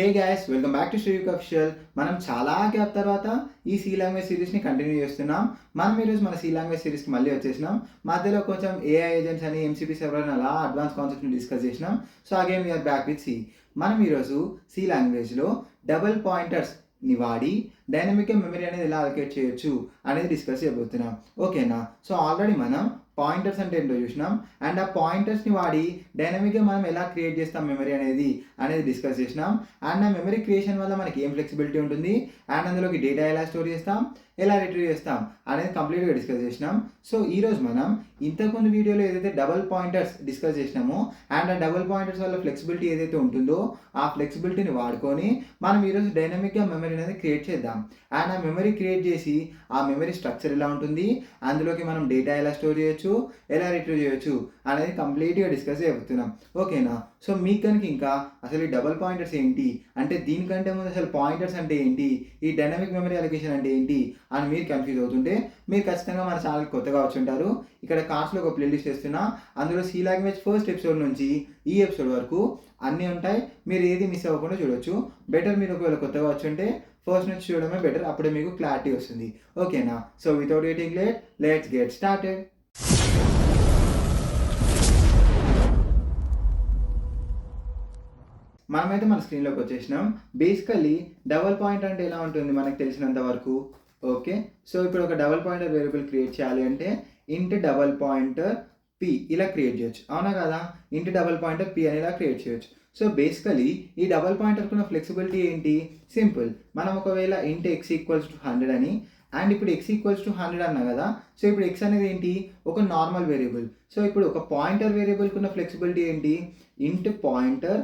Hey guys welcome back to Shriyuk official మనం చాలా gap తర్వాత ఈ సీ లాంగ్వేజ్ సిరీస్ని కంటిన్యూ చేస్తున్నాం. మనం ఈరోజు మన సీ లాంగ్వేజ్ సిరీస్కి మళ్ళీ వచ్చేసినాం. మధ్యలో కొంచెం ఏఐ ఏజెంట్స్ అని ఎంసీపీ సర్వర్ అలా అడ్వాన్స్ కాన్సెప్ట్ని డిస్కస్ చేసినాం. So again we are back with C మనం ఈరోజు సి లాంగ్వేజ్లో డబుల్ పాయింటర్స్ని వాడి డైనమిక్ మెమరీ అనేది ఎలా అలొకేట్ చేయొచ్చు అనేది డిస్కస్ చేయబోతున్నాం. ఓకేనా సో ఆల్రెడీ మనం పాయింటర్స్ అంటే ఏంటో చూసినాం. అండ్ ఆ పాయింటర్స్ని వాడి డైనమిక్గా మనం ఎలా క్రియేట్ చేస్తాం మెమరీ అనేది అనేది డిస్కస్ చేసినాం. అండ్ ఆ మెమరీ క్రియేషన్ వల్ల మనకి ఏం ఫ్లెక్సిబిలిటీ ఉంటుంది? అండ్ అందులోకి డేటా ఎలా స్టోర్ చేస్తాం? ఎలా రిట్రీవ్ చేస్తాం అనేది కంప్లీట్గా డిస్కస్ చేసినాం. సో ఈరోజు మనం ఇంతకుముందు వీడియోలో ఏదైతే డబల్ పాయింటర్స్ డిస్కస్ చేసినామో అండ్ ఆ డబల్ పాయింటర్స్ వల్ల ఫ్లెక్సిబిలిటీ ఏదైతే ఉంటుందో ఆ ఫ్లెక్సిబిలిటీని వాడుకొని మనం ఈరోజు డైనమిక్గా మెమరీ అనేది క్రియేట్ చేద్దాం. అండ్ ఆ మెమరీ క్రియేట్ చేసి ఆ మెమరీ స్ట్రక్చర్ ఎలా ఉంటుంది అందులోకి మనం డేటా ఎలా స్టోర్ చేయొచ్చు ఎలా రిట్రీవ్ చేయొచ్చు అనేది కంప్లీట్గా డిస్కస్ చేయబోతున్నాం. ఓకేనా సో మీకు కనుక ఇంకా అసలు ఈ డబల్ పాయింటర్స్ ఏంటి? అంటే దీనికంటే ముందు అసలు పాయింటర్స్ అంటే ఏంటి? ఈ డైనమిక్ మెమరీ అలొకేషన్ అంటే ఏంటి? అని మీరు కన్ఫ్యూజ్ అవుతుంటే మీరు ఖచ్చితంగా మన ఛానల్ కొత్తగా వచ్చుంటారు ఇక్కడ కాస్ట్లో ఒక ప్లేలిస్ట్ చేస్తున్నా అందులో సీ లాంగ్వేజ్ ఫస్ట్ ఎపిసోడ్ నుంచి ఈ ఎపిసోడ్ వరకు అన్నీ ఉంటాయి. మీరు ఏది మిస్ అవ్వకుండా చూడొచ్చు. బెటర్ మీరు ఒకవేళ కొత్తగా వచ్చుంటే ఫస్ట్ నుంచి చూడడమే బెటర్ అప్పుడే మీకు క్లారిటీ వస్తుంది. ఓకేనా so without waiting late let's get started మనమైతే మన స్క్రీన్లోకి వచ్చేసినాం. బేసికల్లీ డబల్ పాయింట్ అంటే ఎలా ఉంటుంది మనకు తెలిసినంత వరకు? ఓకే సో ఇప్పుడు ఒక డబల్ పాయింటర్ వేరియబుల్ క్రియేట్ చేయాలి అంటే ఇంట్ డబల్ పాయింటర్ పి ఇలా క్రియేట్ చేయొచ్చు. అవునా కదా? ఇంట్ డబల్ పాయింటర్ పి అని ఇలా క్రియేట్ చేయొచ్చు. సో బేసికలీ ఈ డబల్ పాయింటర్కి ఉన్న ఫ్లెక్సిబిలిటీ ఏంటి? సింపుల్ మనం ఒకవేళ int X equals to hundred అని అండ్ ఇప్పుడు ఎక్స్ ఈక్వల్స్ టు హండ్రెడ్ అన్నా కదా? సో ఇప్పుడు ఎక్స్ అనేది ఏంటి? ఒక నార్మల్ వేరియబుల్ సో ఇప్పుడు ఒక పాయింటర్ వేరియబుల్కి ఉన్న ఫ్లెక్సిబిలిటీ ఏంటి? Int pointer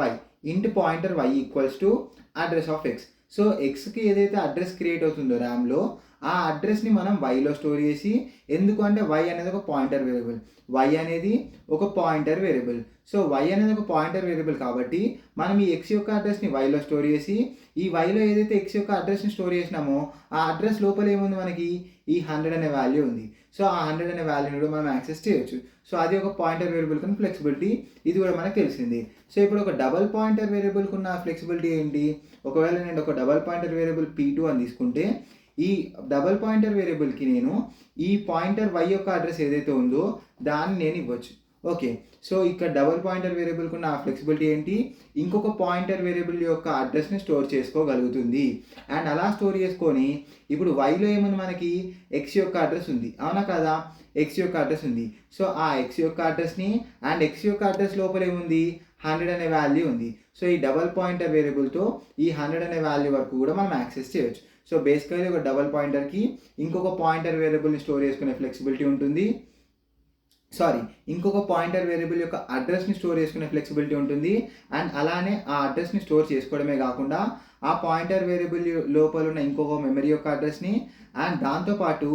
Y int pointer Y equals to address of X so ఎక్స్కి ఏదైతే అడ్రస్ క్రియేట్ అవుతుందో ర్యామ్లో ఆ అడ్రస్ని మనం వైలో స్టోర్ చేసి ఎందుకు అంటే వై అనేది ఒక పాయింటర్ వేరియబుల్. వై అనేది ఒక పాయింటర్ వేరియబుల్. సో వై అనేది ఒక పాయింటర్ వేరియబుల్ కాబట్టి మనం ఈ ఎక్స్ యొక్క అడ్రస్ని వైలో స్టోర్ చేసి ఈ వైలో ఏదైతే ఎక్స్ యొక్క అడ్రస్ని స్టోర్ చేసినామో ఆ అడ్రస్ లోపల ఏముంది మనకి? ఈ హండ్రెడ్ అనే వాల్యూ ఉంది. సో ఆ హండ్రెడ్ అనే వాల్యూని కూడా మనం యాక్సెస్ చేయొచ్చు. సో అది ఒక పాయింటర్ వేరియబుల్ కన్నా ఫ్లెక్సిబిలిటీ ఇది కూడా మనకు తెలిసింది. సో ఇప్పుడు ఒక డబల్ పాయింటర్ వేరియబుల్కి ఉన్న ఫ్లెక్సిబిలిటీ ఏంటి? ఒకవేళ నేను ఒక double pointer variable P two అని తీసుకుంటే ఈ డబల్ పాయింటర్ వేరియబుల్కి నేను ఈ పాయింటర్ వై యొక్క అడ్రస్ ఏదైతే ఉందో దాన్ని నేను ఇవ్వచ్చు. ఓకే సో ఇక్కడ డబల్ పాయింటర్ వేరియబుల్కి ఉన్న ఆ ఫ్లెక్సిబిలిటీ ఏంటి? ఇంకొక పాయింటర్ వేరియబుల్ యొక్క అడ్రస్ని స్టోర్ చేసుకోగలుగుతుంది. అండ్ అలా స్టోర్ చేసుకొని ఇప్పుడు వైలో ఏముంది మనకి? ఎక్స్ యొక్క అడ్రస్ ఉంది. అవునా కదా? ఎక్స్ యొక్క అడ్రస్ ఉంది. సో ఆ ఎక్స్ యొక్క అడ్రస్ని అండ్ ఎక్స్ యొక్క అడ్రస్ లోపల ఏముంది? హండ్రెడ్ అనే వాల్యూ ఉంది. సో ఈ డబల్ పాయింటర్ వేరియబుల్తో ఈ హండ్రెడ్ అనే వాల్యూ వరకు కూడా మనం యాక్సెస్ చేయొచ్చు. సో బేసికలీ ఒక డబల్ పాయింటర్కి ఇంకొక పాయింటర్ వేరియబుల్ని స్టోర్ చేసుకునే ఫ్లెక్సిబిలిటీ ఉంటుంది. సారీ ఇంకొక పాయింటర్ వేరియబుల్ యొక్క అడ్రస్ని స్టోర్ చేసుకునే ఫ్లెక్సిబిలిటీ ఉంటుంది. అండ్ అలానే ఆ అడ్రస్ని స్టోర్ చేసుకోవడమే కాకుండా ఆ పాయింటర్ వేరియబుల్ లోపల ఉన్న ఇంకొక మెమరీ యొక్క అడ్రస్ని అండ్ దాంతోపాటు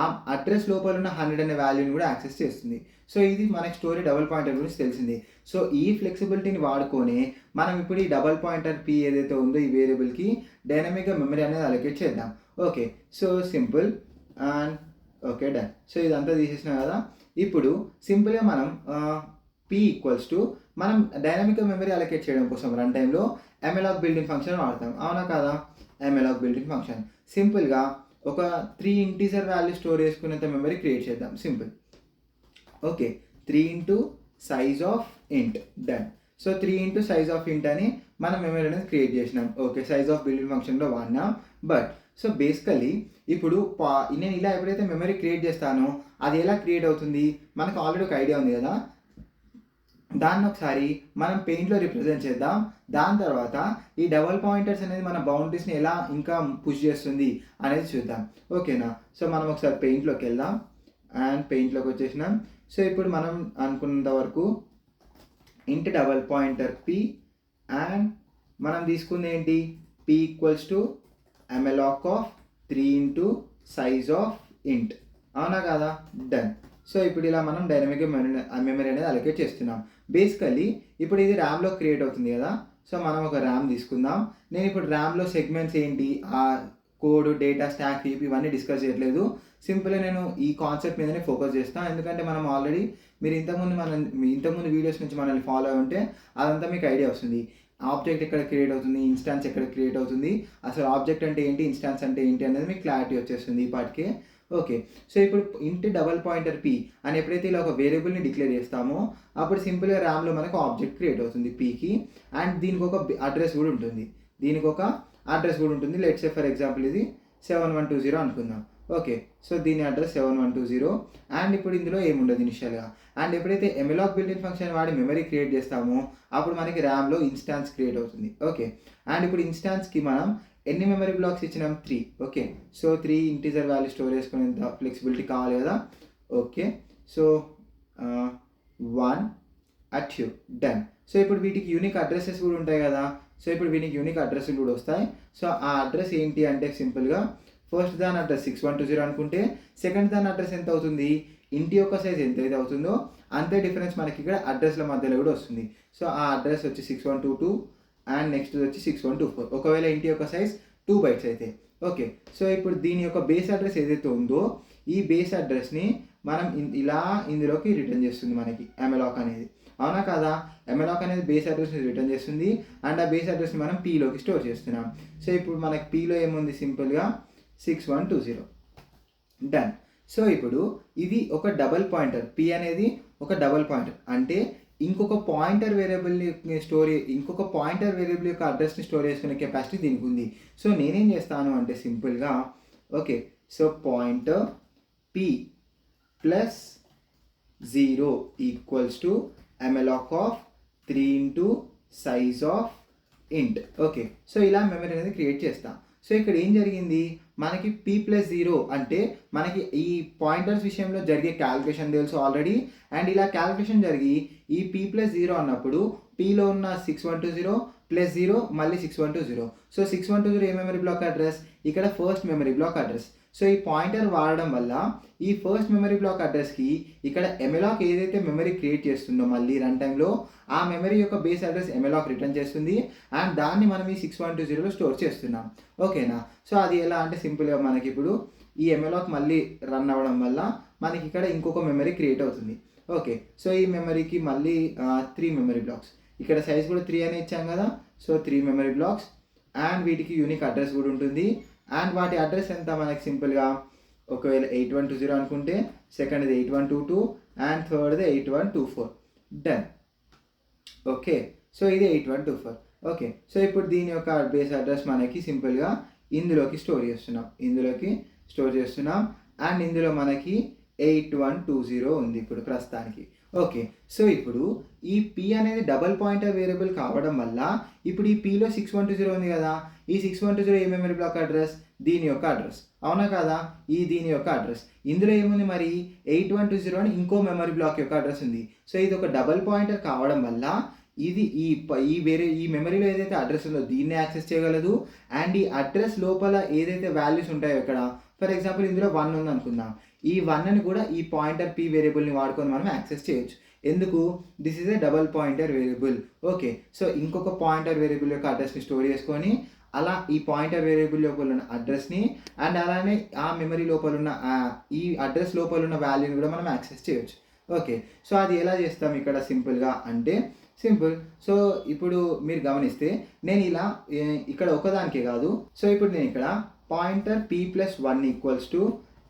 ఆ అడ్రస్ లోపల ఉన్న హండ్రెడ్ అనే వాల్యూని కూడా యాక్సెస్ చేస్తుంది. సో ఇది మనకి స్టోరీ డబల్ పాయింటర్ గురించి తెలిసింది. సో ఈ ఫ్లెక్సిబిలిటీని వాడుకొని మనం ఇప్పుడు ఈ డబల్ పాయింటర్ పి ఏదైతే ఉందో ఈ వేరియబుల్కి డైనమిక్గా మెమరీ అనేది అలొకేట్ చేద్దాం. Okay so simple and okay done so ఇదంతా తీసేసినా కదా. ఇప్పుడు సింపుల్గా మనం పి ఈక్వల్స్ టు మనం డైనమిక్గా మెమరీ అలొకేట్ చేయడం కోసం రన్ టైంలో ఎమ్ఎలాక్ బిల్డింగ్ ఫంక్షన్ వాడతాం. అవునా కదా? ఎమ్ఎలాక్ బిల్డింగ్ ఫంక్షన్ సింపుల్గా ఒక త్రీ ఇంటీజర్ వాల్యూ స్టోర్ చేసుకునేంత మెమరీ క్రియేట్ చేద్దాం. Simple okay three into size of int done so three into size of int అని మనం మెమరీ అనేది క్రియేట్ చేసినాం. ఓకే సైజ్ ఆఫ్ బిల్డింగ్ ఫంక్షన్లో వాడినాం. బట్ సో బేసికలీ ఇప్పుడు పా నేను ఇలా ఎప్పుడైతే మెమరీ క్రియేట్ చేస్తానో అది ఎలా క్రియేట్ అవుతుంది? మనకు ఆల్రెడీ ఒక ఐడియా ఉంది కదా? దాన్ని ఒకసారి మనం పెయింట్లో రిప్రజెంట్ చేద్దాం. దాని తర్వాత ఈ డబల్ పాయింటర్స్ అనేది మన బౌండరీస్ని ఎలా ఇంకా పుష్ చేస్తుంది అనేది చూద్దాం. ఓకేనా సో మనం ఒకసారి పెయింట్లోకి వెళ్దాం. అండ్ పెయింట్లోకి వచ్చేసినాం. సో ఇప్పుడు మనం అనుకున్నంత వరకు ఇంటి డబల్ పాయింటర్ పి అండ్ మనం తీసుకుంది ఏంటి? P equals to malloc of three into size of int అవునా కదా? డన్ సో ఇప్పుడు ఇలా మనం డైనమిక్ మెమరీ అనేది అలొకేట్ చేస్తున్నాం. బేసికల్లీ ఇప్పుడు ఇది ర్యామ్లో క్రియేట్ అవుతుంది కదా? సో మనం ఒక ర్యామ్ తీసుకుందాం. నేను ఇప్పుడు ర్యామ్లో సెగ్మెంట్స్ ఏంటి? ఆ కోడ్ డేటా స్టాక్ హీప్ ఇవన్నీ డిస్కస్ చేయట్లేదు. సింపుల్గా నేను ఈ కాన్సెప్ట్ మీదనే ఫోకస్ చేస్తాను ఎందుకంటే మనం ఆల్రెడీ మీరు ఇంతకుముందు మన ఇంతకుముందు వీడియోస్ నుంచి మనల్ని ఫాలో అయి ఉంటే అదంతా మీకు ఐడియా వస్తుంది. ఆబ్జెక్ట్ ఎక్కడ క్రియేట్ అవుతుంది? ఇన్స్టాన్స్ ఎక్కడ క్రియేట్ అవుతుంది? అసలు ఆబ్జెక్ట్ అంటే ఏంటి? ఇన్స్టాన్స్ అంటే ఏంటి? అనేది మీకు క్లారిటీ వచ్చేస్తుంది ఈ పాటికే ఓకే. సో ఇప్పుడు ఇంట్ డబల్ పాయింటర్ పి అని ఎప్పుడైతే ఇలా ఒక వేరియబుల్ని డిక్లేర్ చేస్తామో అప్పుడు సింపుల్గా ర్యామ్లో మనకు ఆబ్జెక్ట్ క్రియేట్ అవుతుంది పీకి అండ్ దీనికి ఒక అడ్రస్ కూడా ఉంటుంది. దీనికి ఒక అడ్రస్ కూడా ఉంటుంది. లెట్స్ సే ఫర్ ఎగ్జాంపుల్ ఇది సెవెన్ వన్ టూ జీరో అనుకుందాం. ఓకే. సో దీని address seven one two zero and ఇప్పుడు ఇందులో ఏముండదు ఇనిషియల్గా అండ్ ఎప్పుడైతే ఎమిలాక్ బిల్డింగ్ ఫంక్షన్ వాడి మెమరీ క్రియేట్ చేస్తామో అప్పుడు మనకి ర్యామ్లో ఇన్స్టాన్స్ క్రియేట్ అవుతుంది. ఓకే. అండ్ ఇప్పుడు ఇన్స్టాన్స్కి మనం ఎన్ని మెమరీ బ్లాక్స్ ఇచ్చినాం? Three okay so three integer value store చేసుకునేంత ఫ్లెక్సిబిలిటీ కావాలి కదా? ఓకే సో వన్ అట్యూ డన్ సో ఇప్పుడు వీటికి యూనిక్ అడ్రసెస్ కూడా ఉంటాయి కదా? సో ఇప్పుడు వీటికి యూనిక్ అడ్రస్ కూడా వస్తాయి. సో ఆ అడ్రస్ ఏంటి అంటే సింపుల్గా ఫస్ట్ దాని address six one two zero అనుకుంటే సెకండ్ దాని అడ్రస్ ఎంత అవుతుంది? ఇంటి యొక్క సైజ్ ఎంత అయితే అవుతుందో అంతే డిఫరెన్స్ మనకి ఇక్కడ అడ్రస్ల మధ్యలో కూడా వస్తుంది. సో ఆ అడ్రస్ వచ్చి six one two two and next వచ్చి సిక్స్ వన్ టూ ఫోర్ ఒకవేళ ఇంటి యొక్క సైజ్ టూ బైట్స్ అయితే. ఓకే సో ఇప్పుడు దీని యొక్క బేస్ అడ్రస్ ఏదైతే ఉందో ఈ బేస్ అడ్రస్ని మనం ఇలా ఇందులోకి రిటర్న్ చేస్తుంది మనకి ఎమెలాక్ అనేది. అవునా కదా? ఎమెలాక్ అనేది బేస్ అడ్రస్ని రిటర్న్ చేస్తుంది అండ్ ఆ బేస్ అడ్రస్ని మనం పీలోకి స్టోర్ చేస్తున్నాం. సో ఇప్పుడు మనకి పీలో ఏముంది సింపుల్గా six one two zero done so ఇప్పుడు ఇది ఒక డబల్ పాయింటర్ పి అనేది ఒక డబల్ పాయింటర్ అంటే ఇంకొక పాయింటర్ వేరియబుల్ స్టోర్ ఇంకొక పాయింటర్ వేరియబుల్ యొక్క అడ్రస్ని స్టోర్ చేసుకునే కెపాసిటీ దీనికి ఉంది. సో నేనేం చేస్తాను అంటే సింపుల్గా okay so pointer P plus zero equals to malloc of three into size of int okay so ఇలా మెమరీ అనేది క్రియేట్ చేస్తాం. సో ఇక్కడ ఏం జరిగింది? మనకి పీ ప్లస్ జీరో అంటే మనకి ఈ పాయింటర్స్ విషయంలో జరిగే క్యాలిక్యులేషన్ తెలుసు ఆల్రెడీ అండ్ ఇలా క్యాలిక్యులేషన్ జరిగి ఈ పీ ప్లస్ జీరో అన్నప్పుడు పీలో ఉన్న six one two zero plus zero మళ్ళీ six one two zero so six one two zero ఏ మెమరీ బ్లాక్ అడ్రస్ ఇక్కడ first memory block address so ఈ పాయింటర్ వాడడం వల్ల ఈ ఫస్ట్ మెమరీ బ్లాక్ అడ్రస్కి ఇక్కడ ఎమెలాక్ ఏదైతే మెమరీ క్రియేట్ చేస్తుందో మళ్ళీ రన్ టైంలో ఆ మెమరీ యొక్క బేస్ అడ్రస్ ఎమెలాక్ రిటర్న్ చేస్తుంది. అండ్ దాన్ని మనం ఈ సిక్స్ వన్ టూ జీరోలో స్టోర్ చేస్తున్నాం. ఓకేనా? సో అది ఎలా అంటే సింపుల్గా మనకి ఇప్పుడు ఈ ఎమెలాక్ మళ్ళీ రన్ అవ్వడం వల్ల మనకి ఇక్కడ ఇంకొక మెమరీ క్రియేట్ అవుతుంది. ఓకే సో ఈ మెమరీకి మళ్ళీ త్రీ మెమరీ బ్లాక్స్ ఇక్కడ సైజ్ కూడా త్రీ అని ఇచ్చాం కదా. So three memory blocks and వీటికి యూనిక్ అడ్రస్ కూడా ఉంటుంది. అండ్ వాటి అడ్రస్ ఎంత? మనకి సింపుల్గా ఒకవేళ ఎయిట్ వన్ టూ జీరో అనుకుంటే సెకండ్ది eight one two two and థర్డ్ది eight one two four done okay so ఇది eight one two four okay so ఇప్పుడు దీని యొక్క బేస్ అడ్రస్ మనకి సింపుల్గా ఇందులోకి స్టోర్ చేస్తున్నాం. ఇందులోకి స్టోర్ చేస్తున్నాం. అండ్ ఇందులో మనకి ఎయిట్ వన్ టూ జీరో ఉంది ఇప్పుడు ప్రస్తుతానికి. ఓకే సో ఇప్పుడు ఈ పి అనేది డబల్ పాయింట్ వేరియబుల్ కావడం వల్ల ఇప్పుడు ఈ పిలో సిక్స్ వన్ టూ జీరో ఉంది కదా ఈ సిక్స్ వన్ టూ జీరో ఏ మెమరీ బ్లాక్ అడ్రస్ దీని యొక్క అడ్రస్ అవునా కదా? ఈ దీని యొక్క అడ్రస్ ఇందులో ఏముంది మరి? ఎయిట్ వన్ టూ జీరో అని ఇంకో మెమరీ బ్లాక్ యొక్క అడ్రస్ ఉంది. సో ఇది ఒక డబల్ పాయింటర్ కావడం వల్ల ఇది ఈ ఈ వేరే ఈ మెమరీలో ఏదైతే అడ్రస్ ఉందో దీన్ని యాక్సెస్ చేయగలదు. అండ్ ఈ అడ్రస్ లోపల ఏదైతే వాల్యూస్ ఉంటాయో ఇక్కడ ఫర్ ఎగ్జాంపుల్ ఇందులో వన్ ఉంది అనుకుందాం ఈ వన్ అని కూడా ఈ పాయింటర్ పీ వేరియబుల్ని వాడుకొని మనం యాక్సెస్ చేయొచ్చు. ఎందుకు? This is a double pointer variable. Okay so ఇంకొక పాయింటర్ వేరియబుల్ యొక్క అడ్రస్ని స్టోర్ చేసుకొని అలా ఈ పాయింటర్ వేరియబుల్ లోపల ఉన్న అడ్రస్ని అండ్ అలానే ఆ మెమరీ లోపల ఉన్న ఈ అడ్రస్ లోపల ఉన్న వాల్యూని కూడా మనం యాక్సెస్ చేయొచ్చు. ఓకే సో అది ఎలా చేస్తాం ఇక్కడ సింపుల్గా అంటే సింపుల్ సో ఇప్పుడు మీరు గమనిస్తే నేను ఇలా ఇక్కడ ఒకదానికే కాదు. సో ఇప్పుడు నేను ఇక్కడ pointer P plus one equals to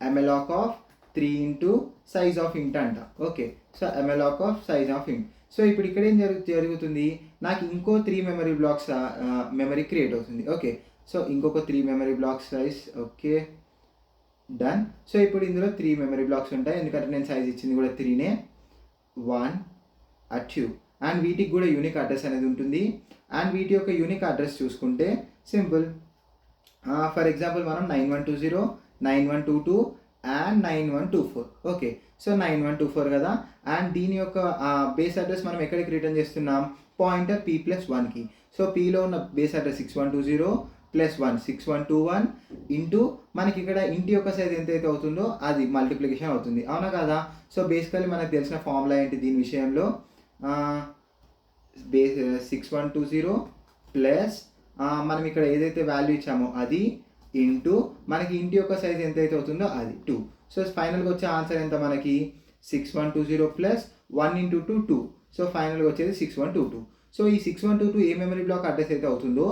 malloc of three into size of int అంట. Okay so malloc of size of int so ఇప్పుడు ఇక్కడ ఏం జరుగు జరుగుతుంది? నాకు ఇంకో three memory blocks memory create అవుతుంది. ఓకే సో ఇంకొక three memory blocks size okay done so ఇప్పుడు ఇందులో త్రీ మెమరీ బ్లాక్స్ ఉంటాయి. ఎందుకంటే నేను సైజ్ ఇచ్చింది కూడా త్రీనే వన్ అట్యూ అండ్ వీటికి కూడా యూనిక్ అడ్రస్ అనేది ఉంటుంది. అండ్ వీటి యొక్క యూనిక్ అడ్రస్ చూసుకుంటే సింపుల్ ఫర్ ఎగ్జాంపుల్ మనం nine one two zero nine one two two and nine one two four okay so nine one two four కదా. అండ్ దీని యొక్క బేస్ అడ్రస్ మనం ఎక్కడికి రిటర్న్ చేస్తున్నాం? పాయింటర్ పీ ప్లస్ వన్కి so పీలో ఉన్న base address six one two zero plus one six one two one into మనకి ఇక్కడ ఇంటి యొక్క సైజ్ ఎంతైతే అవుతుందో అది మల్టిప్లికేషన్ అవుతుంది. అవునా కదా? సో బేసికలీ మనకు తెలిసిన ఫార్ములా ఏంటి దీని విషయంలో? Base six one two zero plus మనం ఇక్కడ ఏదైతే వాల్యూ ఇచ్చామో అది ఇంటూ మనకి ఇంటి యొక్క సైజ్ ఎంతైతే అవుతుందో అది టూ సో ఫైనల్గా వచ్చే ఆన్సర్ ఎంత మనకి? Six one two zero plus one into two two so ఫైనల్గా వచ్చేది six one two two so ఈ సిక్స్ వన్ టూ టూ ఏ మెమరీ బ్లాక్ అడ్రస్ అయితే అవుతుందో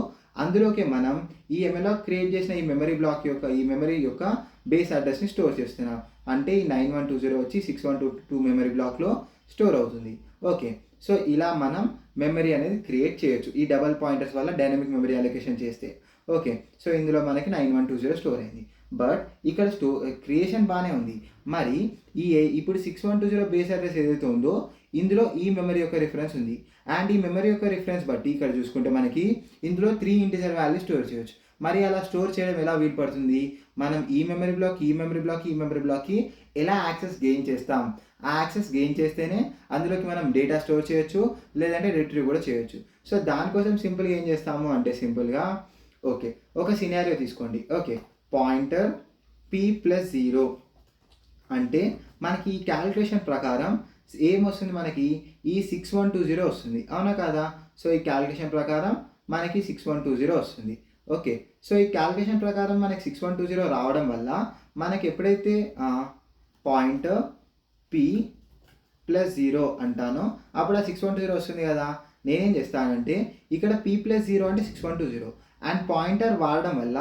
అందులోకి మనం ఈ ఎంఎల్ఆ క్రియేట్ చేసిన ఈ మెమరీ బ్లాక్ యొక్క ఈ మెమరీ యొక్క బేస్ అడ్రస్ని స్టోర్ చేస్తున్నాం. అంటే ఈ నైన్ వన్ టూ జీరో వచ్చి six one two two memory బ్లాక్లో స్టోర్ అవుతుంది. ఓకే సో ఇలా మనం మెమరీ అనేది క్రియేట్ చేయొచ్చు. ఈ డబల్ పాయింటర్స్ వల్ల డైనమిక్ మెమరీ అలొకేషన్ చేస్తే. ఓకే సో ఇందులో మనకి nine one two zero store అయింది. బట్ ఇక్కడ స్టో క్రియేషన్ బాగానే ఉంది. మరి ఈ ఇప్పుడు six one two zero base address ఏదైతే ఉందో ఇందులో ఈ మెమరీ యొక్క రిఫరెన్స్ ఉంది. అండ్ ఈ మెమరీ యొక్క రిఫరెన్స్ బట్టి ఇక్కడ చూసుకుంటే మనకి ఇందులో త్రీ ఇంటిజర్ వాల్యూ స్టోర్ చేయొచ్చు. మరి అలా స్టోర్ చేయడం ఎలా వీలు పడుతుంది? మనం ఈ మెమరీ బ్లాక్ ఈ మెమరీ బ్లాక్ ఈ మెమరీ బ్లాక్కి ఎలా యాక్సెస్ గెయిన్ చేస్తాం? ఆ యాక్సెస్ గెయిన్ చేస్తేనే అందులోకి మనం డేటా స్టోర్ చేయొచ్చు లేదంటే రిట్రీవ్ కూడా చేయొచ్చు. సో దానికోసం సింపుల్గా ఏం చేస్తాము అంటే సింపుల్గా ఓకే ఒక సినారియో తీసుకోండి. Okay pointer P plus zero అంటే మనకి ఈ క్యాలిక్యులేషన్ ప్రకారం ఏమొస్తుంది మనకి? ఈ సిక్స్ వన్ టూ జీరో వస్తుంది. అవునా కదా? సో ఈ క్యాలిక్యులేషన్ ప్రకారం మనకి సిక్స్ వన్ టూ జీరో వస్తుంది. ఓకే సో ఈ క్యాలిక్యులేషన్ ప్రకారం మనకి సిక్స్ వన్ టూ జీరో రావడం వల్ల మనకి ఎప్పుడైతే పాయింట్ పి ప్లస్ జీరో అంటాను. అప్పుడు ఆ సిక్స్ వన్ టూ జీరో వస్తుంది కదా. నేనేం చేస్తానంటే ఇక్కడ పీ ప్లస్ జీరో అంటే six one two zero and pointer వాడడం వల్ల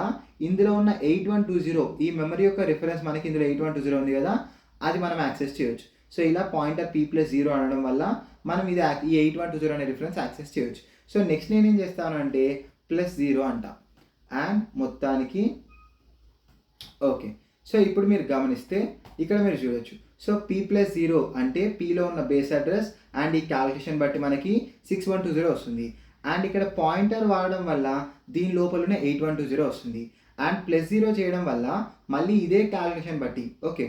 ఇందులో ఉన్న ఎయిట్ వన్ టూ జీరో ఈ మెమరీ యొక్క రిఫరెన్స్ మనకి ఇందులో ఎయిట్ వన్ టూ జీరో ఉంది కదా అది మనం యాక్సెస్ చేయొచ్చు. సో ఇలా పాయింటర్ పీ ప్లస్ జీరో అనడం వల్ల మనం ఇది ఈ ఎయిట్ వన్ టూ జీరో అనే రిఫరెన్స్ యాక్సెస్ చేయొచ్చు. సో నెక్స్ట్ నేను ఏం చేస్తాను అంటే ప్లస్ జీరో అంట. అండ్ మొత్తానికి ఓకే సో ఇప్పుడు మీరు గమనిస్తే ఇక్కడ మీరు చూడొచ్చు. సో పీ ప్లస్ జీరో అంటే పీలో ఉన్న బేస్ అడ్రస్ అండ్ ఈ క్యాలిక్యులేషన్ బట్టి మనకి సిక్స్ వన్ టూ జీరో వస్తుంది. అండ్ ఇక్కడ పాయింటర్ వాడడం వల్ల దీని లోపలనే ఎయిట్ వన్ టూ జీరో వస్తుంది. అండ్ ప్లస్ జీరో చేయడం వల్ల మళ్ళీ ఇదే క్యాలిక్యులేషన్ బట్టి ఓకే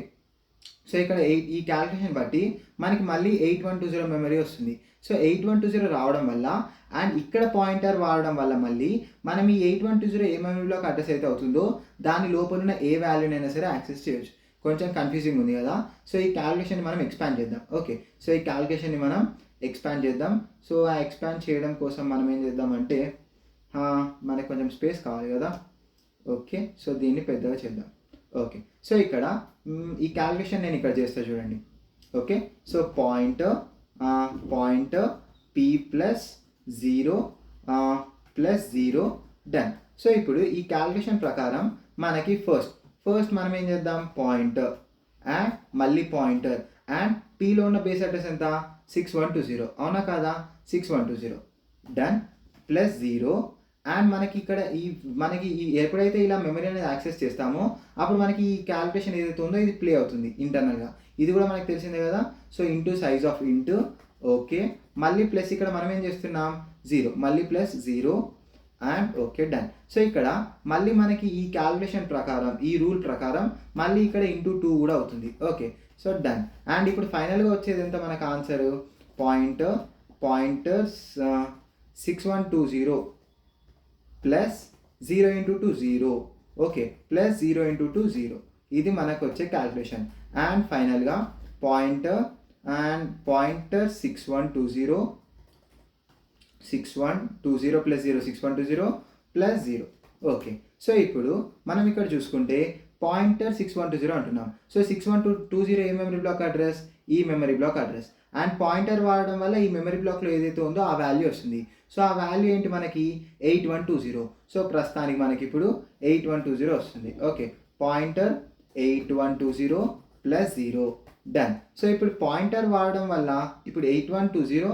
సో ఇక్కడ ఎయిట్ ఈ క్యాలిక్యులేషన్ బట్టి మనకి మళ్ళీ eight one two zero memory వస్తుంది. So eight one two zero రావడం వల్ల అండ్ ఇక్కడ పాయింటర్ వాడడం వల్ల మళ్ళీ మనం ఈ ఎయిట్ వన్ టూ జీరో ఏ మెమరీలోకి అడ్రస్ అయితే అవుతుందో దాని లోపల ఉన్న ఏ వాల్యూనైనా సరే యాక్సెస్ చేయొచ్చు. కొంచెం కన్ఫ్యూజింగ్ ఉంది కదా? సో ఈ క్యాలిక్యులేషన్ మనం ఎక్స్పాండ్ చేద్దాం. ఓకే సో ఈ క్యాలిక్యులేషన్ని మనం ఎక్స్పాండ్ చేద్దాం. సో ఆ ఎక్స్పాండ్ చేయడం కోసం మనం ఏం చేద్దామంటే ఆ, మనకు కొంచెం స్పేస్ కావాలి కదా? ఓకే సో దీన్ని పెద్దగా చేద్దాం. ఓకే సో ఇక్కడ ఈ క్యాలిక్యులేషన్ నేను ఇక్కడ చేస్తా చూడండి. Okay so point point P plus zero plus zero done so ఇప్పుడు ఈ క్యాలిక్యులేషన్ ప్రకారం మనకి ఫస్ట్ ఫస్ట్ మనం ఏం చేద్దాం? పాయింటర్ అండ్ మళ్ళీ పాయింటర్ అండ్ పీలో ఉన్న బేస్ అడ్రస్ ఎంత? సిక్స్ వన్ టూ జీరో అవునా కాదా? Six one two zero done plus zero and మనకి ఇక్కడ ఈ మనకి ఈ ఎప్పుడైతే ఇలా మెమరీ అనేది యాక్సెస్ చేస్తామో అప్పుడు మనకి ఈ క్యాలిక్యులేషన్ ఏదైతే ఉందో ఇది ప్లే అవుతుంది ఇంటర్నల్గా ఇది కూడా మనకి తెలిసిందే కదా? So into size of into okay మళ్ళీ ప్లస్ ఇక్కడ మనం ఏం చేస్తున్నాం? జీరో మళ్ళీ plus zero and okay done so ఇక్కడ మళ్ళీ మనకి ఈ క్యాల్కులేషన్ ప్రకారం ఈ రూల్ ప్రకారం మళ్ళీ ఇక్కడ ఇంటూ టూ కూడా అవుతుంది. ఓకే సో డన్ అండ్ ఇప్పుడు ఫైనల్గా వచ్చేది ఎంత మనకు answer point point six one two zero plus zero into two zero okay plus zero into two zero ఇది మనకు వచ్చే క్యాల్కులేషన్ అండ్ ఫైనల్గా point and point six one two zero six one two zero plus zero six one two zero plus zero okay so ఇప్పుడు మనం ఇక్కడ చూసుకుంటే pointer six one two zero అంటున్నాం. So six one two two zero ఏ memory block address ఈ memory block address and pointer వాడడం వల్ల ఈ memory బ్లాక్లో ఏదైతే ఉందో ఆ వాల్యూ వస్తుంది. సో ఆ వాల్యూ ఏంటి మనకి? Eight one two zero so ప్రస్తుతానికి మనకి ఇప్పుడు ఎయిట్ వన్ టూ జీరో వస్తుంది. Okay pointer eight one two zero plus zero done so ఇప్పుడు పాయింటర్ వాడడం వల్ల ఇప్పుడు eight one two zero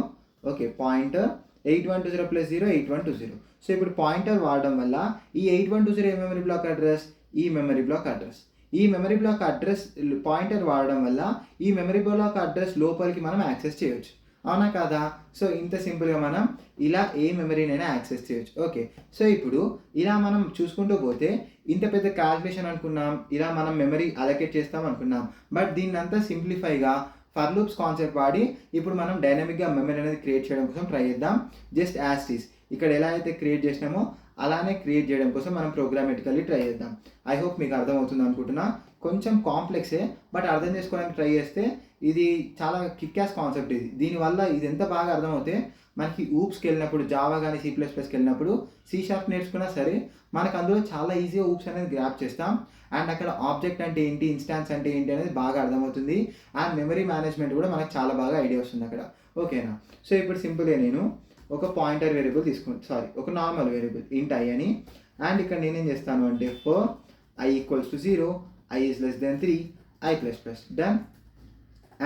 okay pointer eight one two zero plus zero eight one two zero so ఇప్పుడు pointer వాడడం వల్ల ఈ eight one two zero ఏ memory block address ఈ మెమరీ బ్లాక్ అడ్రస్ ఈ మెమరీ బ్లాక్ అడ్రస్ పాయింటర్ వాడడం వల్ల ఈ మెమరీ బ్లాక్ అడ్రస్ లోపలికి మనం యాక్సెస్ చేయొచ్చు. అవునా కాదా? సో ఇంత సింపుల్గా మనం ఇలా ఏ మెమరీనైనా యాక్సెస్ చేయొచ్చు. ఓకే. సో ఇప్పుడు ఇలా మనం చూసుకుంటూ పోతే ఇంత పెద్ద క్యాల్కులేషన్ అనుకున్నాం ఇలా మనం మెమరీ అలొకేట్ చేస్తాం అనుకున్నాం. బట్ దీన్నంతా సింప్లిఫైగా ఫర్ లూప్స్ కాన్సెప్ట్ వాడి ఇప్పుడు మనం డైనమిక్గా మెమరీ అనేది క్రియేట్ చేయడం కోసం ట్రై చేద్దాం. జస్ట్ యాస్టీస్ ఇక్కడ ఎలా అయితే క్రియేట్ చేసినామో అలానే క్రియేట్ చేయడం కోసం మనం ప్రోగ్రామేటికల్లీ ట్రై చేద్దాం. ఐ హోప్ మీకు అర్థమవుతుంది అనుకుంటున్నా. కొంచెం కాంప్లెక్సే బట్ అర్థం చేసుకోవడానికి ట్రై చేస్తే ఇది చాలా కిక్యాస్ కాన్సెప్ట్ ఇది. దీనివల్ల ఇది ఎంత బాగా అర్థమవుతే మనకి ఊప్స్కి వెళ్ళినప్పుడు జావా కానీ సి ప్లస్ ప్లస్కి వెళ్ళినప్పుడు సి షార్ప్ నేర్చుకున్నా సరే మనకు అందులో చాలా ఈజీగా ఊప్స్ అనేది గ్రాప్ చేస్తాం. అండ్ అక్కడ ఆబ్జెక్ట్ అంటే ఏంటి ఇన్స్టాన్స్ అంటే ఏంటి అనేది బాగా అర్థమవుతుంది. అండ్ మెమరీ మేనేజ్మెంట్ కూడా మనకు చాలా బాగా ఐడియా వస్తుంది అక్కడ. ఓకేనా సో ఇప్పుడు సింపుల్గా నేను ఒక పాయింటర్ వేరియబుల్ తీసుకుంటాను సారీ ఒక నార్మల్ వేరియబుల్ ఇంట్ ఐ అని. అండ్ ఇక్కడ నేనేం చేస్తాను అంటే for I equals to zero I is less than three I plus plus done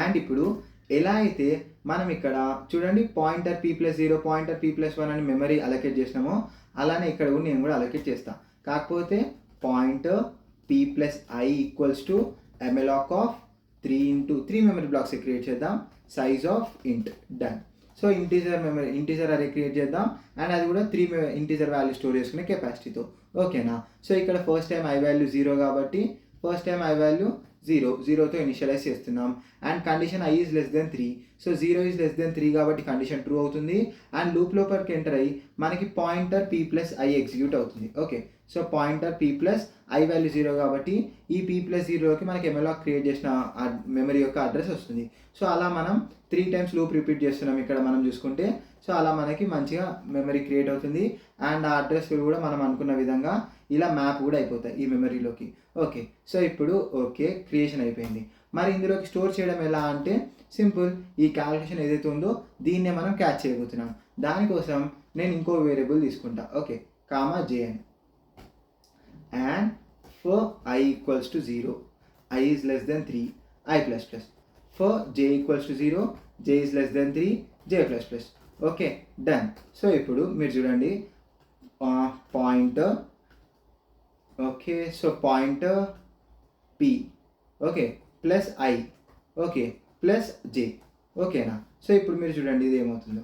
and ఇప్పుడు ఎలా అయితే మనం ఇక్కడ చూడండి pointer P plus zero pointer P plus one అని మెమరీ అలొకేట్ చేసినామో. అలానే ఇక్కడ కూడా నేను కూడా అలొకేట్ చేస్తాను కాకపోతే point P plus I equals to malloc of three into three memory blocks create చేద్దాం. Size of int done so integer memory integer array create చేద్దాం. అండ్ అది కూడా త్రీ ఇంటీజర్ వాల్యూ స్టోర్ చేసుకునే కెపాసిటీతో ఓకేనా సో ఇక్కడ first time I value zero కాబట్టి first time I value zero జీరోతో initialize చేస్తున్నాం. And condition I is less than three so zero is less than three కాబట్టి condition true అవుతుంది. And loop లోపలికి enter అయ్యి మనకి pointer P plus I execute అవుతుంది. Okay so pointer P plus I value zero కాబట్టి ఈ P plus జీరోకి మనకి ఎమ్ఎల్ఆక్ క్రియేట్ చేసిన మెమరీ యొక్క అడ్రస్ వస్తుంది. సో అలా మనం త్రీ టైమ్స్ లూప్ రిపీట్ చేస్తున్నాం. ఇక్కడ మనం చూసుకుంటే సో అలా మనకి మంచిగా మెమరీ క్రియేట్ అవుతుంది. అండ్ ఆ అడ్రస్ కూడా మనం అనుకున్న విధంగా ఇలా మ్యాప్ కూడా అయిపోతాయి ఈ మెమరీలోకి ఓకే సో ఇప్పుడు ఓకే క్రియేషన్ అయిపోయింది. మరి ఇందులోకి స్టోర్ చేయడం ఎలా అంటే సింపుల్ ఈ క్యాలిక్యులేషన్ ఏదైతే ఉందో దీన్నే మనం క్యాచ్ చేయబోతున్నాం. దానికోసం నేను ఇంకో వేరియబుల్ తీసుకుంటా. Okay comma JN and for I equals to zero I is less than three I plus plus for J equals to zero J is less than three J plus plus okay done so ఇప్పుడు మీరు చూడండి. Point okay so point P okay plus I okay plus J ఓకేనా? So ఇప్పుడు మీరు చూడండి ఇది ఏమవుతుందో.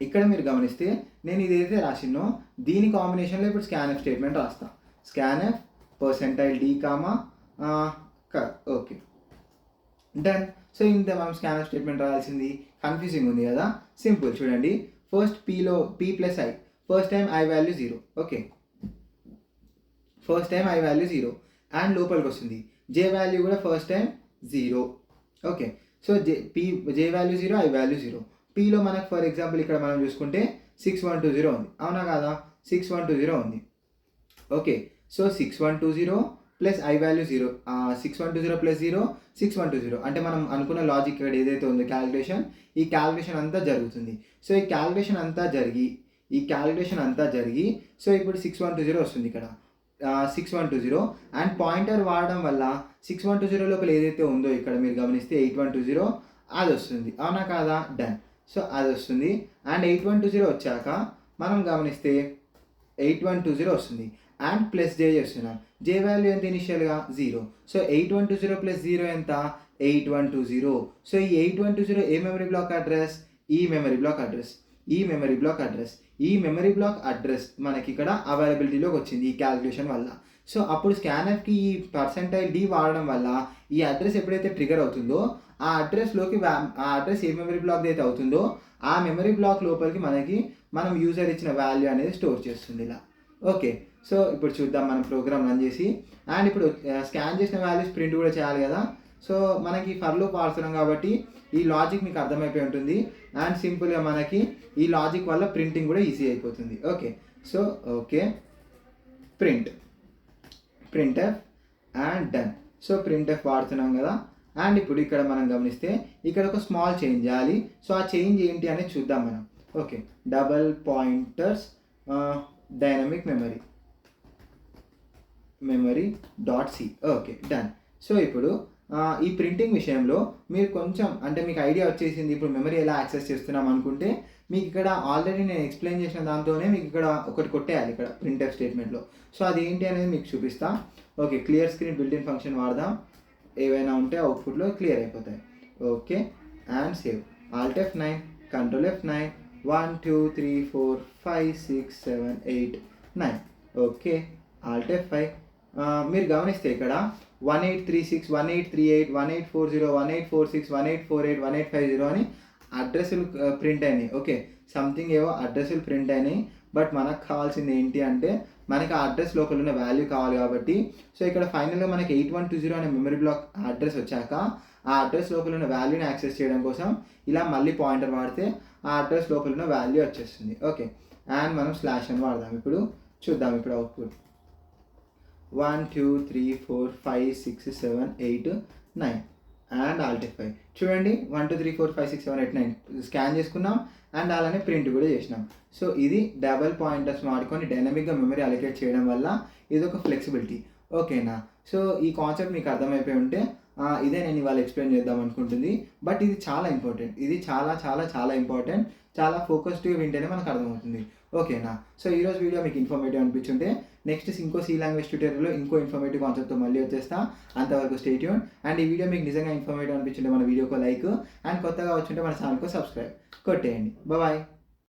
ఇక్కడ మీరు గమనిస్తే నేను ఇదైతే రాసినో దీని కాంబినేషన్లో ఇప్పుడు స్కాన్ఎఫ్ స్టేట్మెంట్ రాస్తా. Scanf percentile D comma okay. Done so ఇంత మనం స్కానర్ స్టేట్మెంట్ రాయాల్సింది కన్ఫ్యూజింగ్ ఉంది కదా? సింపుల్ చూడండి. First పీలో P plus I first time I value zero okay first time I value zero and లోపలికి వస్తుంది. జే వాల్యూ కూడా first time zero okay so J P J value zero I value zero పీలో మనకు for example ఇక్కడ మనం చూసుకుంటే six one two zero ఉంది. అవునా కాదా? సిక్స్ వన్ టూ జీరో ఉంది. Okay so six one two zero plus I value zero six one two zero plus zero six one two zero అంటే మనం అనుకున్న లాజిక్ ఇక్కడ ఏదైతే ఉందో క్యాలిక్యులేషన్ ఈ క్యాలిక్యులేషన్ అంతా జరుగుతుంది. సో ఈ క్యాలిక్యులేషన్ అంతా జరిగి ఈ క్యాలిక్యులేషన్ అంతా జరిగి సో ఇప్పుడు సిక్స్ వన్ టూ జీరో వస్తుంది ఇక్కడ. Six one two zero and pointer వాడడం వల్ల సిక్స్ వన్ టూ జీరో లోపల ఏదైతే ఉందో ఇక్కడ మీరు గమనిస్తే ఎయిట్ వన్ టూ జీరో అది వస్తుంది. అవునా కాదా? డన్ సో అది వస్తుంది. And eight one two zero వచ్చాక మనం గమనిస్తే ఎయిట్ వన్ టూ జీరో వస్తుంది. అండ్ ప్లస్ జే చేస్తున్నాం. జే వాల్యూ ఎంత ఇనిషియల్గా zero so eight one two zero plus zero ఎంత? Eight one two zero so ఈ ఎయిట్ వన్ టూ జీరో ఏ మెమరీ బ్లాక్ అడ్రస్ ఈ మెమరీ బ్లాక్ అడ్రస్ ఈ memory block address ఈ memory block address మనకి ఇక్కడ అవైలబిలిటీలోకి వచ్చింది ఈ క్యాలిక్యులేషన్ వల్ల. సో అప్పుడు స్కానర్కి ఈ పర్సెంటైల్ డి వాడడం వల్ల ఈ అడ్రస్ ఎప్పుడైతే ట్రిగర్ అవుతుందో ఆ అడ్రస్లోకి ఆ అడ్రస్ ఏ మెమరీ బ్లాక్ అయితే అవుతుందో ఆ మెమరీ బ్లాక్ లోపలికి మనకి మనం యూజర్ ఇచ్చిన వాల్యూ అనేది స్టోర్ చేస్తుంది ఇలా. ఓకే సో ఇప్పుడు చూద్దాం మనం ప్రోగ్రామ్ రన్ చేసి. అండ్ ఇప్పుడు స్కాన్ చేసిన వాల్యూస్ ప్రింట్ కూడా చేయాలి కదా. సో మనకి ఫర్లో వాడుతున్నాం కాబట్టి ఈ లాజిక్ మీకు అర్థమైపోయి ఉంటుంది. అండ్ సింపుల్గా మనకి ఈ లాజిక్ వల్ల ప్రింటింగ్ కూడా ఈజీ అయిపోతుంది. Okay. So okay. Print. Printer and done. So printer వాడుతున్నాం కదా. అండ్ ఇప్పుడు ఇక్కడ మనం గమనిస్తే ఇక్కడ ఒక స్మాల్ చేంజ్ చేయాలి. సో ఆ చేంజ్ ఏంటి అనేది చూద్దాం మనం. Okay. Double pointers dynamic memory. Memory dot C okay done so ఇప్పుడు ఈ ప్రింటింగ్ విషయంలో మీరు కొంచెం అంటే మీకు ఐడియా వచ్చేసింది ఇప్పుడు మెమరీ ఎలా యాక్సెస్ చేస్తున్నాం అనుకుంటే మీకు ఇక్కడ ఆల్రెడీ నేను ఎక్స్ప్లెయిన్ చేసిన దాంతోనే మీకు ఇక్కడ ఒకటి కొట్టేయాలి ఇక్కడ ప్రింటర్ స్టేట్మెంట్లో సో అది ఏంటి అనేది మీకు చూపిస్తా. Okay clear screen built in function వాడదాం. ఏవైనా ఉంటే అవుట్పుట్లో క్లియర్ అయిపోతాయి. Okay and save alt F nine control F nine one two three four five six seven eight nine okay alt F five మీరు గమనిస్తే ఇక్కడ one eight three six one eight three eight one eight four zero one eight four six one eight four eight one eight five zero అని అడ్రస్లు print అయినాయి. Okay something ఏవో అడ్రస్లు print అయినాయి. But మనకు కావాల్సింది ఏంటి అంటే మనకి ఆ అడ్రస్ లోపల ఉన్న వాల్యూ కావాలి కాబట్టి. సో ఇక్కడ ఫైనల్గా మనకి ఎయిట్ వన్ టూ జీరో అనే మెమరీ బ్లాక్ అడ్రస్ వచ్చాక ఆ అడ్రస్ లోపల ఉన్న వాల్యూని యాక్సెస్ చేయడం కోసం ఇలా మళ్ళీ పాయింటర్ వాడితే ఆ అడ్రస్ లోపల ఉన్న వాల్యూ వచ్చేస్తుంది. ఓకే అండ్ మనం స్లాష్ అని వాడదాం. ఇప్పుడు చూద్దాం. ఇప్పుడు output one two three four five six seven eight nine and alt F five చూడండి one two three four five six seven eight nine scan చేసుకున్నాం అండ్ అలానే ప్రింట్ కూడా చేసినాం. సో ఇది డబల్ పాయింటర్స్ వాడుకొని డైనమిక్గా మెమరీ అలొకేట్ చేయడం వల్ల ఇది ఒక ఫ్లెక్సిబిలిటీ ఓకేనా? సో ఈ కాన్సెప్ట్ మీకు అర్థమైపోయి ఉంటే ఇదే నేను ఇవాళ ఎక్స్ప్లెయిన్ చేద్దాం అనుకుంటుంది. బట్ ఇది చాలా ఇంపార్టెంట్ ఇది చాలా చాలా చాలా ఇంపార్టెంట్ చాలా ఫోకస్డ్గా వింటేనే మనకు అర్థమవుతుంది. ఓకేనా? సో ఈరోజు వీడియో మీకు ఇన్ఫర్మేటివ్ అనిపించుంటే నెక్స్ట్ ఇంకో సి లాంగ్వేజ్ ట్యూటోరియల్లో ఇంకో ఇన్ఫర్మేటివ్ కాన్సెప్ట్తో మళ్ళీ వచ్చేస్తా. అంతవరకు స్టేట్యూన్ అండ్ ఈ వీడియో మీకు నిజంగా ఇన్ఫర్మేటివ్ అనిపించుంటే మన వీడియోకు లైక్ అండ్ కొత్తగా వచ్చుంటే మన ఛానల్కు సబ్స్క్రైబ్ కొట్టేయండి. బాయ్